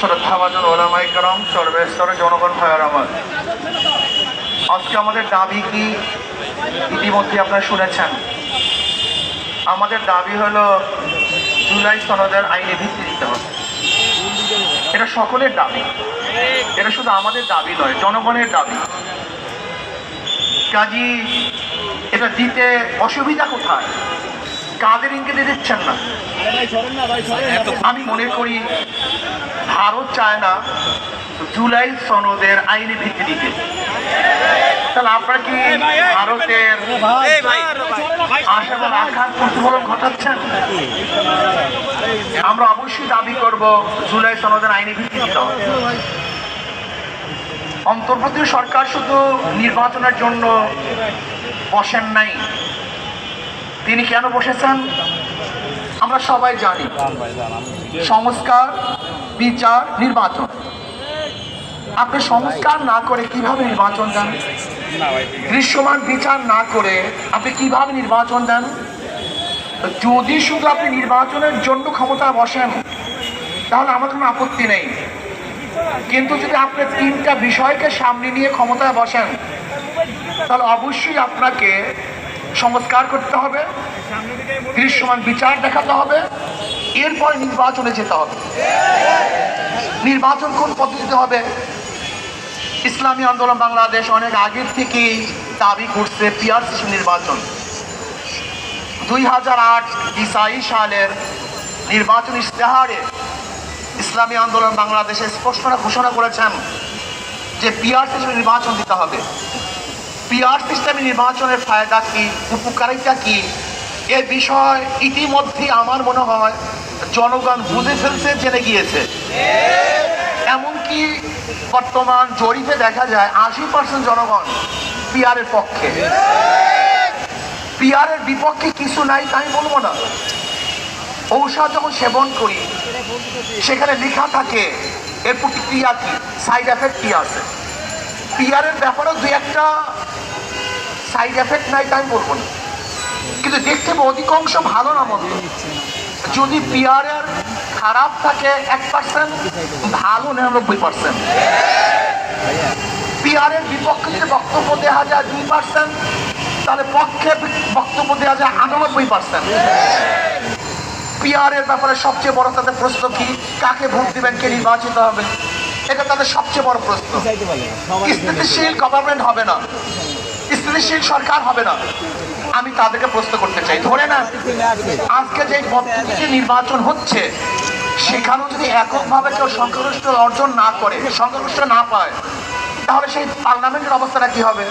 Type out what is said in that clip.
শ্রদ্ধাভাজন ওলামাই করম সর্বেশ্বর জনগণ ভয়ার আমার। আজকে আমাদের দাবি কি? ইতিমধ্যে আপনারা শুনেছেন। আমাদের দাবি হলো, জুলাই সনদের আইনে ভিত্তি দিতে হবে। এটা সকলের দাবি। এটা শুধু আমাদের দাবি নয়, জনগণের দাবি। কাজী, এটা দিতে অসুবিধা কোথায়? কাদের ইঙ্গিতে দিচ্ছেন না? আমি মনে করি ভারত চায় না জুলাই সনদের আইনি ভিত্তি দিতে তাহলে আপনারা কি ভারতের আশা এবং প্রতিফলন ঘটাচ্ছেন? আমরা অবশ্যই দাবি করব জুলাই সনদের আইনি ভিত্তি দিতে হবে। অন্তর্বর্তী সরকার শুধু নির্বাচনের জন্য বসেন নাই। তিনি কেন বসেছেন? আমরা সবাই জানি। সংস্কার বিচার নির্বাচন। আপনি সংস্কার না করে কীভাবে নির্বাচন দেন? দৃশ্যমান বিচার না করে আপনি কীভাবে নির্বাচন দেন? যদি শুধু আপনি নির্বাচনের জন্য ক্ষমতা বসেন তাহলে আমার কোনো আপত্তি নেই। কিন্তু যদি আপনি তিনটা বিষয়কে সামনে নিয়ে ক্ষমতায় বসেন তাহলে অবশ্যই আপনাকে সংস্কার করতে হবে, দৃশ্যমান বিচার দেখাতে হবে, এরপরে নির্বাচনে যেতে হবে। নির্বাচন কোন পদ্ধতিতে হবে? ইসলামী আন্দোলন বাংলাদেশ অনেক আগের থেকেই দাবি করছে পিআরসি নির্বাচন। দুই হাজার আট ইসাই সালের নির্বাচন ইশতেহারে ইসলামী আন্দোলন বাংলাদেশে স্পষ্ট ঘোষণা করেছেন যে সিস্টেমে নির্বাচন দিতে হবে। পিআর সিস্টেমে নির্বাচনের ফায়দা কি, উপকারিতা কি? এ বিষয় ইতিমধ্যে আমার মনে হয় জনগণ বুঝে ফেলছে, জেনে গিয়েছে। এমনকি বর্তমান জরিপে দেখা যায় আশি পার্সেন্ট জনগণ পিআরের পক্ষে। পিআরের বিপক্ষে কিছু নাই তাই বলব না। ঔষধ যখন সেবন করি, সেখানে লেখা থাকে, এর প্রতিক্রিয়া কি? সাইড এফেক্ট কি আছে? পিআরের ব্যাপারেও দু একটা সাইড এফেক্ট নাই তাই বলব না। কিন্তু দেখতে অধিকাংশ ভালো না মন্দ। যদি পিয়ারের খারাপ থাকে এক পার্সেন্ট ভালো নিরানব্বই পার্সেন্ট পিয়ারের বিপক্ষে যদি বক্তব্য দেওয়া যায় দুই পার্সেন্ট তাহলে পক্ষে বক্তব্য দেওয়া যায় আটানব্বই পার্সেন্ট পিআরের ব্যাপারে সবচেয়ে বড় তাদের প্রশ্ন কি? কাকে ভোট দিবেন কে নির্বাচিত হবে? এটা তাদের সবচেয়ে বড় প্রশ্ন। স্থিতিশীল গভর্নমেন্ট হবে না। স্থিতিশীল সরকার হবে না। আমি তাদেরকে প্রশ্ন করতে চাই। ধরে না আজকে যে পদ্ধতিতে নির্বাচন হচ্ছে, সেখানেও যদি এককভাবে কেউ সংখ্যাগরিষ্ঠ অর্জন না করে সংখ্যাগরিষ্ঠ না পায়, তাহলে সেই পার্লামেন্টের অবস্থাটা কি হবে?